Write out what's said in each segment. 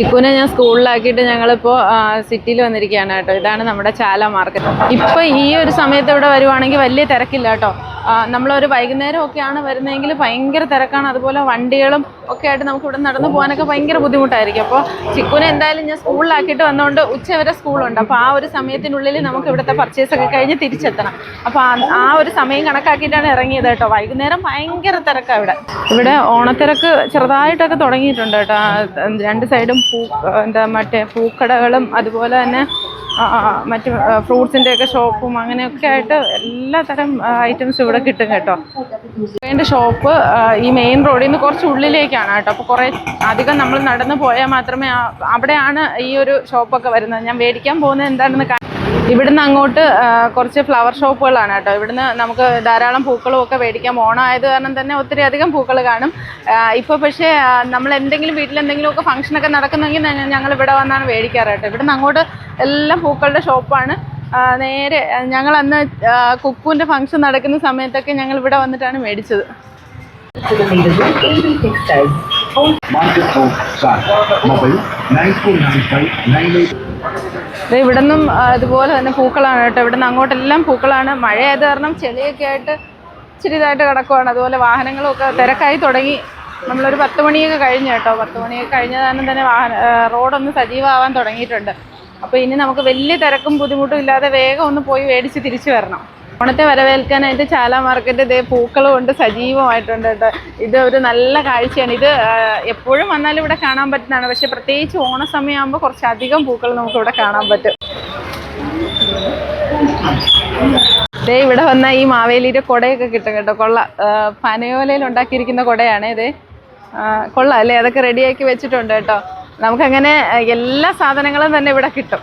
ചിക്കുനെ ഞാൻ സ്കൂളിലാക്കിയിട്ട് ഞങ്ങളിപ്പോൾ സിറ്റിയിൽ വന്നിരിക്കുകയാണ് കേട്ടോ. ഇതാണ് നമ്മുടെ ചാല മാർക്കറ്റ്. ഇപ്പോൾ ഈ ഒരു സമയത്ത് ഇവിടെ വരുവാണെങ്കിൽ വലിയ തിരക്കില്ല കേട്ടോ. നമ്മളൊരു വൈകുന്നേരം ഒക്കെയാണ് വരുന്നതെങ്കിൽ ഭയങ്കര തിരക്കാണ്. അതുപോലെ വണ്ടികളും ഒക്കെ ആയിട്ട് നമുക്ക് ഇവിടെ നടന്നു പോകാനൊക്കെ ഭയങ്കര ബുദ്ധിമുട്ടായിരിക്കും. അപ്പോൾ ചിക്കുനെ എന്തായാലും ഞാൻ സ്കൂളിലാക്കിയിട്ട് വന്നുകൊണ്ട് ഉച്ചവരെ സ്കൂളുണ്ട്. അപ്പോൾ ആ ഒരു സമയത്തിനുള്ളിൽ നമുക്ക് ഇവിടുത്തെ പർച്ചേസ് ഒക്കെ കഴിഞ്ഞ് തിരിച്ചെത്തണം. അപ്പോൾ ആ ഒരു സമയം കണക്കാക്കിയിട്ടാണ് ഇറങ്ങിയത് കേട്ടോ. വൈകുന്നേരം ഭയങ്കര തിരക്കാണ് ഇവിടെ. ഇവിടെ ഓണത്തിരക്ക് ചെറുതായിട്ടൊക്കെ തുടങ്ങിയിട്ടുണ്ട് കേട്ടോ. രണ്ട് സൈഡും പൂ എന്താ മറ്റേ പൂക്കടകളും അതുപോലെ തന്നെ മറ്റ് ഫ്രൂട്ട്സിന്റെ ഒക്കെ ഷോപ്പും അങ്ങനെയൊക്കെ ആയിട്ട് എല്ലാ തരം ഐറ്റംസും ഇവിടെ കിട്ടും കേട്ടോ. എന്റെ ഷോപ്പ് ഈ മെയിൻ റോഡിൽ നിന്ന് കുറച്ച് ഉള്ളിലേക്കാണ് കേട്ടോ. അപ്പോൾ കുറേ അധികം നമ്മൾ നടന്നു പോയാൽ മാത്രമേ അവിടെയാണ് ഈ ഒരു ഷോപ്പൊക്കെ വരുന്നത്. ഞാൻ മേടിക്കാൻ പോകുന്നത് എന്താണെന്ന് ഇവിടുന്ന് അങ്ങോട്ട് കുറച്ച് ഫ്ലവർ ഷോപ്പുകളാണ് കേട്ടോ. ഇവിടുന്ന് നമുക്ക് ധാരാളം പൂക്കളും ഒക്കെ മേടിക്കാം. ഓണമായത് കാരണം തന്നെ ഒത്തിരി അധികം പൂക്കൾ കാണും. ഇപ്പോൾ പക്ഷേ നമ്മൾ എന്തെങ്കിലും വീട്ടിൽ എന്തെങ്കിലുമൊക്കെ ഫംഗ്ഷനൊക്കെ നടക്കുന്നെങ്കിൽ ഞങ്ങൾ ഇവിടെ വന്നാണ് മേടിക്കാറ് കേട്ടോ. ഇവിടുന്ന് അങ്ങോട്ട് എല്ലാം പൂക്കളുടെ ഷോപ്പാണ് നേരെ ഞങ്ങൾ അന്ന് കുക്കുവിന്റെ ഫംഗ്ഷൻ നടക്കുന്ന സമയത്തൊക്കെ ഞങ്ങൾ ഇവിടെ വന്നിട്ടാണ് മേടിച്ചത്. Market House ഇവിടെ നിന്നും 9495 ദേ ഇവിടുന്നും ആ, ഇതുപോലെ തന്നെ പൂക്കളാണ് കേട്ടോ. ഇവിടെ നിന്ന് അങ്ങോട്ടെല്ലാം പൂക്കളാണ്. മഴയായത് കാരണം ചെളിയൊക്കെ ആയിട്ട് ഇച്ചിരി ഇതായിട്ട് കിടക്കുവാണ്. അതുപോലെ വാഹനങ്ങളൊക്കെ തിരക്കായി തുടങ്ങി. നമ്മളൊരു പത്ത് മണിയൊക്കെ കഴിഞ്ഞു കേട്ടോ. പത്ത് മണിയൊക്കെ കഴിഞ്ഞ കാരണം തന്നെ വാഹന റോഡൊന്ന് സജീവമാവാൻ തുടങ്ങിയിട്ടുണ്ട്. അപ്പോൾ ഇനി നമുക്ക് വലിയ തിരക്കും ബുദ്ധിമുട്ടും ഇല്ലാതെ വേഗം ഒന്ന് പോയി മേടിച്ച് തിരിച്ചു വരണം. ഓണത്തെ വരവേൽക്കാനായിട്ട് ചാല മാർക്കറ്റ് ഇതേ പൂക്കളും കൊണ്ട് സജീവമായിട്ടുണ്ട് കേട്ടോ. ഇത് ഒരു നല്ല കാഴ്ചയാണ്. ഇത് എപ്പോഴും വന്നാലും ഇവിടെ കാണാൻ പറ്റുന്നതാണ്. പക്ഷെ പ്രത്യേകിച്ച് ഓണ സമയമാകുമ്പോൾ കുറച്ചധികം പൂക്കൾ നമുക്ക് ഇവിടെ കാണാൻ പറ്റും. ഇതേ ഇവിടെ വന്ന ഈ മാവേലിയുടെ കുടയൊക്കെ കിട്ടും കേട്ടോ. കൊള്ള പനയോലയിൽ ഉണ്ടാക്കിയിരിക്കുന്ന കുടയാണ് ഇത്. കൊള്ളാം അല്ലേ? അതൊക്കെ റെഡിയാക്കി വെച്ചിട്ടുണ്ട് കേട്ടോ. നമുക്കങ്ങനെ എല്ലാ സാധനങ്ങളും തന്നെ ഇവിടെ കിട്ടും.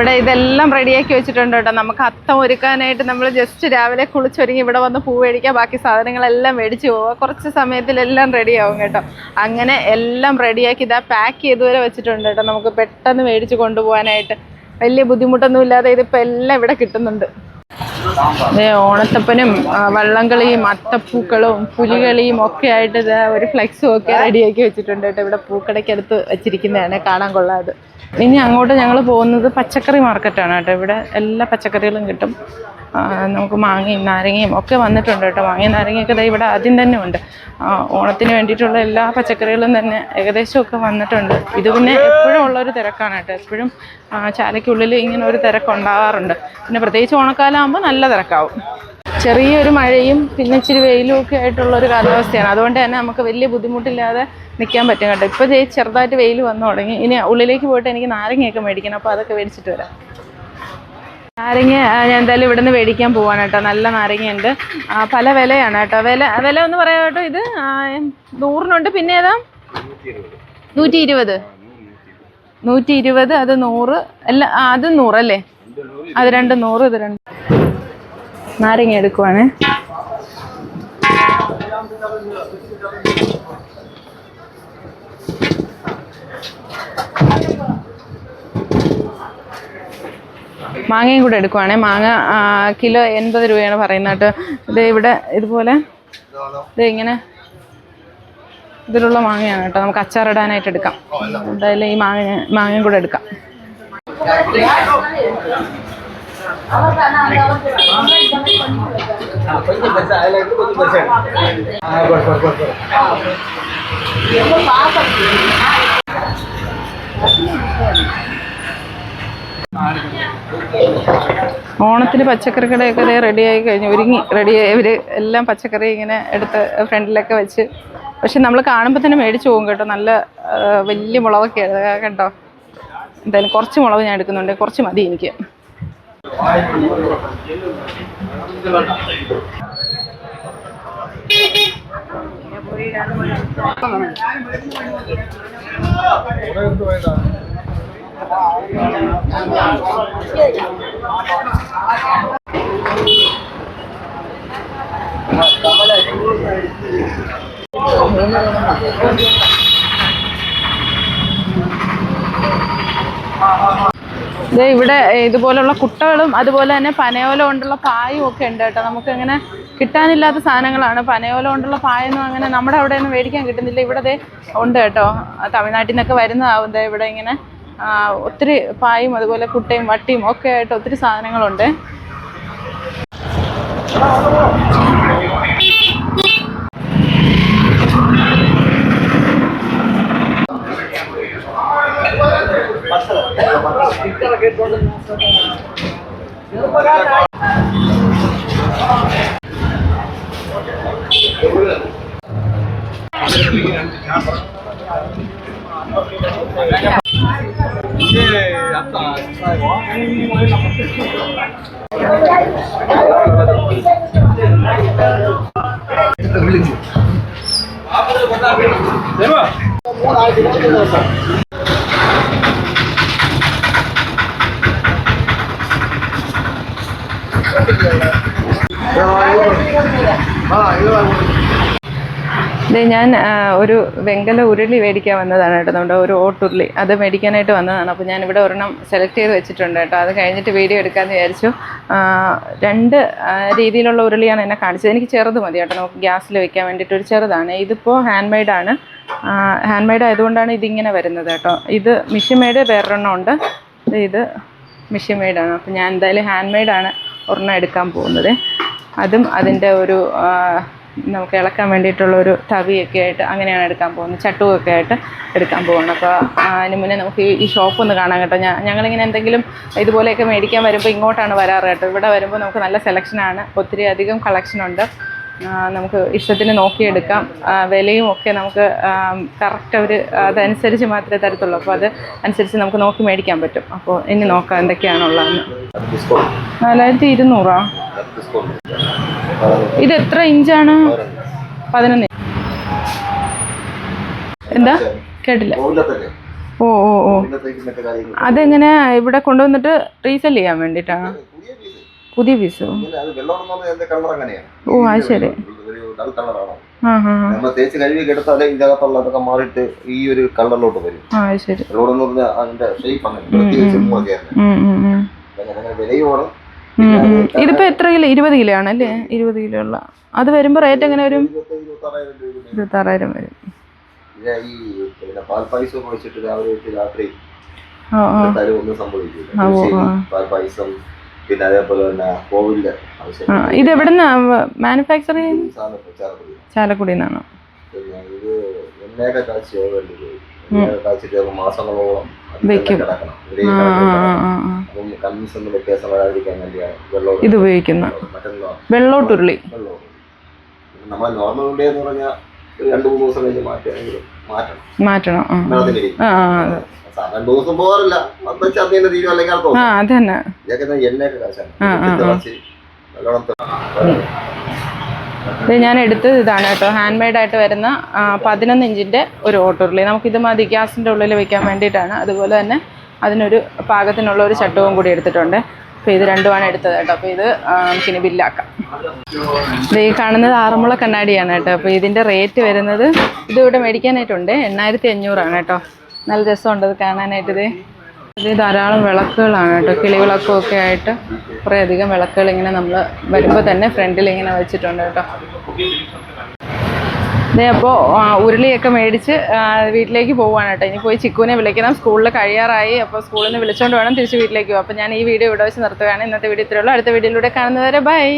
ഇവിടെ ഇതെല്ലാം റെഡിയാക്കി വെച്ചിട്ടുണ്ട് കേട്ടോ. നമുക്ക് അത്തം ഒരുക്കാനായിട്ട് നമ്മൾ ജസ്റ്റ് രാവിലെ കുളിച്ചൊരുങ്ങി ഇവിടെ വന്ന് പൂ മേടിക്കുക ബാക്കി സാധനങ്ങളെല്ലാം മേടിച്ച് പോവുക കുറച്ച് സമയത്തിലെല്ലാം റെഡിയാവും കേട്ടോ. അങ്ങനെ എല്ലാം റെഡിയാക്കി ഇതാ പാക്ക് ചെയ്ത് വരെ വെച്ചിട്ടുണ്ട് കേട്ടോ. നമുക്ക് പെട്ടെന്ന് മേടിച്ച് കൊണ്ടുപോകാനായിട്ട് വലിയ ബുദ്ധിമുട്ടൊന്നും ഇല്ലാതെ ഇതിപ്പോൾ എല്ലാം ഇവിടെ കിട്ടുന്നുണ്ട്. ഓണത്തപ്പനും വള്ളംകളിയും അത്തപ്പൂക്കളും പുലികളിയും ഒക്കെ ആയിട്ട് ഒരു ഫ്ലെക്സും ഒക്കെ റെഡിയാക്കി വെച്ചിട്ടുണ്ട് കേട്ടോ. ഇവിടെ പൂക്കടയ്ക്കടുത്ത് വെച്ചിരിക്കുന്നതാണ്. കാണാൻ കൊള്ളാത് ഇനി അങ്ങോട്ട് ഞങ്ങൾ പോകുന്നത് പച്ചക്കറി മാർക്കറ്റാണ് കേട്ടോ. ഇവിടെ എല്ലാ പച്ചക്കറികളും കിട്ടും. നമുക്ക് മാങ്ങയും നാരങ്ങയും ഒക്കെ വന്നിട്ടുണ്ട് കേട്ടോ. മാങ്ങയും നാരങ്ങയൊക്കെ ദേ ഇവിടെ ആദ്യം തന്നെ ഉണ്ട്. ഓണത്തിന് വേണ്ടിയിട്ടുള്ള എല്ലാ പച്ചക്കറികളും തന്നെ ഏകദേശമൊക്കെ വന്നിട്ടുണ്ട്. ഇത് പിന്നെ എപ്പോഴും ഉള്ളൊരു തിരക്കാണ് കേട്ടോ. എപ്പോഴും ചാലയ്ക്കുള്ളിൽ ഇങ്ങനെ ഒരു തിരക്കുണ്ടാകാറുണ്ട് പിന്നെ പ്രത്യേകിച്ച് ഓണക്കാലമാകുമ്പോൾ നല്ല തിരക്കാവും. ചെറിയൊരു മഴയും പിന്നെ ഇച്ചിരി വെയിലും ഒക്കെ ആയിട്ടുള്ളൊരു കാലാവസ്ഥയാണ്. അതുകൊണ്ട് തന്നെ നമുക്ക് വലിയ ബുദ്ധിമുട്ടില്ലാതെ നിൽക്കാൻ പറ്റും കേട്ടോ. ഇപ്പോൾ ചെറുതായിട്ട് വെയിൽ വന്നു തുടങ്ങി. ഇനി ഉള്ളിലേക്ക് പോയിട്ട് എനിക്ക് നാരങ്ങയൊക്കെ മേടിക്കണം. അപ്പോൾ അതൊക്കെ മേടിച്ചിട്ട് വരാം. നാരങ്ങ ഞാൻ എന്തായാലും ഇവിടെ നിന്ന് മേടിക്കാൻ പോവാണ് കേട്ടോ. നല്ല നാരങ്ങയുണ്ട്. പല വിലയാണ് കേട്ടോ. വില വില ഒന്ന് പറയാം കേട്ടോ. ഇത് നൂറിനുണ്ട്. പിന്നെ ഏതാ? നൂറ്റി ഇരുപത് നൂറ്റി ഇരുപത് അത് നൂറ്. അല്ല അത് നൂറല്ലേ? അത് രണ്ട് നൂറ് ഇത് രണ്ട്. നാരങ്ങ എടുക്കുവാണ്. മാങ്ങയും കൂടെ എടുക്കുവാണേ. മാങ്ങ ആ, കിലോ എൺപത് രൂപയാണ് പറയുന്നത് ഇത് ഇവിടെ ഇതുപോലെ ഇത് ഇങ്ങനെ ഇതിലുള്ള മാങ്ങയാണ് കേട്ടോ. നമുക്ക് അച്ചാറിടാനായിട്ട് എടുക്കാം. എന്തായാലും ഈ മാങ്ങ മാങ്ങയും കൂടെ എടുക്കാം. ഓണത്തിന് പച്ചക്കറി കടയൊക്കെ റെഡി റെഡിയായി കഴിഞ്ഞു. ഒരുങ്ങി റെഡിയായി ഇവർ എല്ലാം പച്ചക്കറി ഇങ്ങനെ എടുത്ത് ഫ്രണ്ടിലൊക്കെ വെച്ച്. പക്ഷെ നമ്മൾ കാണുമ്പോൾ തന്നെ മേടിച്ചു പോകും കേട്ടോ. നല്ല വലിയ മുളകൊക്കെ കേട്ടോ എന്തായാലും കുറച്ച് മുളക് ഞാൻ എടുക്കുന്നുണ്ട്. കുറച്ച് മതി എനിക്ക്. പോയി ഇവിടെ ഇതുപോലുള്ള കുട്ടകളും അതുപോലെ തന്നെ പനയോല കൊണ്ടുള്ള പായും ഒക്കെ ഉണ്ട് കേട്ടോ. നമുക്ക് ഇങ്ങനെ കിട്ടാനില്ലാത്ത സാധനങ്ങളാണ്. പനയോല കൊണ്ടുള്ള പായൊന്നും അങ്ങനെ നമ്മുടെ അവിടെ ഒന്നും മേടിക്കാൻ കിട്ടുന്നില്ല. ഇവിടെ ഉണ്ട് കേട്ടോ. തമിഴ്നാട്ടിൽ നിന്നൊക്കെ വരുന്നതാവും ഇവിടെ ഇങ്ങനെ. ഒത്തിരി പായും അതുപോലെ കുട്ടയും വട്ടിയും ഒക്കെ ആയിട്ട് ഒത്തിരി സാധനങ്ങളുണ്ട്. 아빠도 봤다. 대박. 오늘 아이 ദേ ഞാൻ ഒരു വെങ്കല ഉരുളി മേടിക്കാൻ വന്നതാണ് കേട്ടോ നമ്മുടെ ഒരു ഓട്ടുരുളി. അത് മേടിക്കാനായിട്ട് വന്നതാണ്. അപ്പോൾ ഞാൻ ഇവിടെ ഒരെണ്ണം സെലക്ട് ചെയ്ത് വെച്ചിട്ടുണ്ട് കേട്ടോ. അത് കഴിഞ്ഞിട്ട് വീഡിയോ എടുക്കാമെന്ന് വിചാരിച്ചു. രണ്ട് രീതിയിലുള്ള ഉരുളിയാണ് എന്നെ കാണിച്ചത്. എനിക്ക് ചെറുത് മതി കേട്ടോ. നമുക്ക് ഗ്യാസിൽ വെക്കാൻ വേണ്ടിയിട്ട് ഒരു ചെറുതാണ്. ഇതിപ്പോൾ ഹാൻഡ് മെയ്ഡാണ് ഹാൻഡ് മെയ്ഡ് ആയതുകൊണ്ടാണ് ഇതിങ്ങനെ വരുന്നത് കേട്ടോ. ഇത് മിഷൻ മെയ്ഡ് വേറൊരെണ്ണം ഉണ്ട്. ഇത് മിഷൻ മെയ്ഡാണ് അപ്പോൾ ഞാൻ എന്തായാലും ഹാൻഡ് മെയ്ഡാണ് ഒരെണ്ണം എടുക്കാൻ പോകുന്നത്. അതും അതിന്റെ ഒരു നമുക്ക് ഇളക്കാൻ വേണ്ടിയിട്ടുള്ള ഒരു തവിയൊക്കെ ആയിട്ട് അങ്ങനെയാണ് എടുക്കാൻ പോകുന്നത്. ചട്ടുവൊക്കെ ആയിട്ട് എടുക്കാൻ പോകുന്നത്. അപ്പോൾ അതിന് മുന്നേ നമുക്ക് ഈ- ഷോപ്പ് ഒന്ന് കാണാൻ കേട്ടോ. ഞാൻ ഞങ്ങളിങ്ങനെ എന്തെങ്കിലും ഇതുപോലെയൊക്കെ മേടിക്കാൻ വരുമ്പോൾ ഇങ്ങോട്ടാണ് വരാറ് കേട്ടോ. ഇവിടെ വരുമ്പോൾ നമുക്ക് നല്ല സെലക്ഷനാണ് ഒത്തിരി അധികം കളക്ഷനുണ്ട് നമുക്ക് ഇഷ്ടത്തിന് നോക്കിയെടുക്കാം. വിലയും ഒക്കെ നമുക്ക് കറക്റ്റ് അവർ അതനുസരിച്ച് മാത്രമേ തരത്തുള്ളൂ. അപ്പോൾ അത് അനുസരിച്ച് നമുക്ക് നോക്കി മേടിക്കാൻ പറ്റും. അപ്പോൾ ഇനി നോക്കാം എന്തൊക്കെയാണുള്ളതെന്ന്. നാലായിരത്തി ഇരുന്നൂറാ? ഇത് എത്ര ഇഞ്ചാണ്? പതിനൊന്ന്. എന്താ? കേട്ടില്ല. ഓ ഓ ഓ. അതെങ്ങനെ ഇവിടെ കൊണ്ടുവന്നിട്ട് റീസെൽ ചെയ്യാൻ വേണ്ടിട്ടാണ് പുതിയ പീസോ? ഓ അത് ശരി. ോട്ട് ആ ആ. നമ്മൾ തേച്ച് കഴുകി എടുത്താലേ ഇതിനകത്തുള്ളതൊക്കെ മാറിയിട്ട് ഈ ഒരു കളറിലോട്ട് വരും എന്ന് പറഞ്ഞാൽ അതിന്റെ ഷേപ്പ് അങ്ങനെ വിലയുമാണ്. ഇതിപ്പോ എത്ര കിലോ? ഇരുപത് കിലോ ആണല്ലേ? ഇരുപത് കിലോ ഉള്ള. അത് വരുമ്പോ റേറ്റ് എങ്ങനെ വരും? ഇരുപത്തി ഇരുപത്താറായിരം രൂപ വരും. പിന്നെ അതേപോലെ തന്നെ കോവിലിന്റെ ഇത് എവിടുന്നാ? മാനുഫാക്ചറിങ് ഈ സാധനം ചാലക്കുടി. നിന്നാണ് പിന്നെ കാഴ്ചയോട് വേണ്ടി ചിലപ്പോൾ മാസങ്ങളോളം. കിടക്കണം. അപ്പം ഒന്നും വ്യത്യാസം വരാതിരിക്കാൻ വേണ്ടിയാണ് വെള്ളം ഇത് ഉപയോഗിക്കുന്ന. മറ്റൊന്ന് വെള്ളോട്ടുരുളി. വെള്ളം നമ്മളെ നോർമൽ ഉള്ളി എന്ന് പറഞ്ഞാൽ രണ്ട് മൂന്ന് ദിവസം കഴിഞ്ഞ് മാറ്റണം. രണ്ട് ദിവസം പോകാറില്ല. വെച്ചാൽ തീരും അല്ലെങ്കിൽ തന്നെ. എണ്ണയൊക്കെ കാശാണ് നല്ലോണം ഇത് ഞാൻ എടുത്തത് ഇതാണ് കേട്ടോ. ഹാൻഡ് മെയ്ഡ് ആയിട്ട് വരുന്ന പതിനൊന്ന് ഇഞ്ചിന്റെ ഒരു ഓട്ടുരുളി. നമുക്കിത് മതി ഗ്യാസിന്റെ ഉള്ളിൽ വെക്കാൻ വേണ്ടിയിട്ടാണ്. അതുപോലെ തന്നെ അതിനൊരു പാകത്തിനുള്ള ഒരു ചട്ടവും കൂടി എടുത്തിട്ടുണ്ട്. അപ്പോൾ ഇത് രണ്ടുമാണ് എടുത്തത് കേട്ടോ. അപ്പോൾ ഇത് നമുക്കിനി ബില്ലാക്കാം. ഈ കാണുന്നത് ആറന്മുള കണ്ണാടിയാണ് കേട്ടോ. അപ്പോൾ ഇതിന്റെ റേറ്റ് വരുന്നത് ഇതിവിടെ മേടിക്കാനായിട്ടുണ്ട് എണ്ണായിരത്തി അഞ്ഞൂറാണ് കേട്ടോ. നല്ല രസമുണ്ട് അത് കാണാനായിട്ട് ഇത് ധാരാളം വിളക്കുകളാണ് കേട്ടോ. കിളിവിളക്കും ഒക്കെ ആയിട്ട് കുറേ അധികം വിളക്കുകൾ ഇങ്ങനെ നമ്മൾ വരുമ്പോൾ തന്നെ ഫ്രണ്ടിൽ ഇങ്ങനെ വെച്ചിട്ടുണ്ട് കേട്ടോ. ഇതേ അപ്പോൾ ഉരുളിയൊക്കെ മേടിച്ച് വീട്ടിലേക്ക് പോവാണ് കേട്ടോ. ഇനി പോയി ചിക്കുവിനെ വിളിക്കണം. സ്കൂളിൽ കഴിയാറായി. അപ്പോൾ സ്കൂളിൽ നിന്ന് വിളിച്ചുകൊണ്ട് വേണം തിരിച്ച് വീട്ടിലേക്ക് പോകും അപ്പോൾ ഞാൻ ഈ വീഡിയോ ഇവിടെ വെച്ച് നിർത്തുകയാണ്. ഇന്നത്തെ വീഡിയോ ഇത്രയുള്ളൂ അടുത്ത വീഡിയോയിലൂടെ കാണുന്നവരെ ബൈ.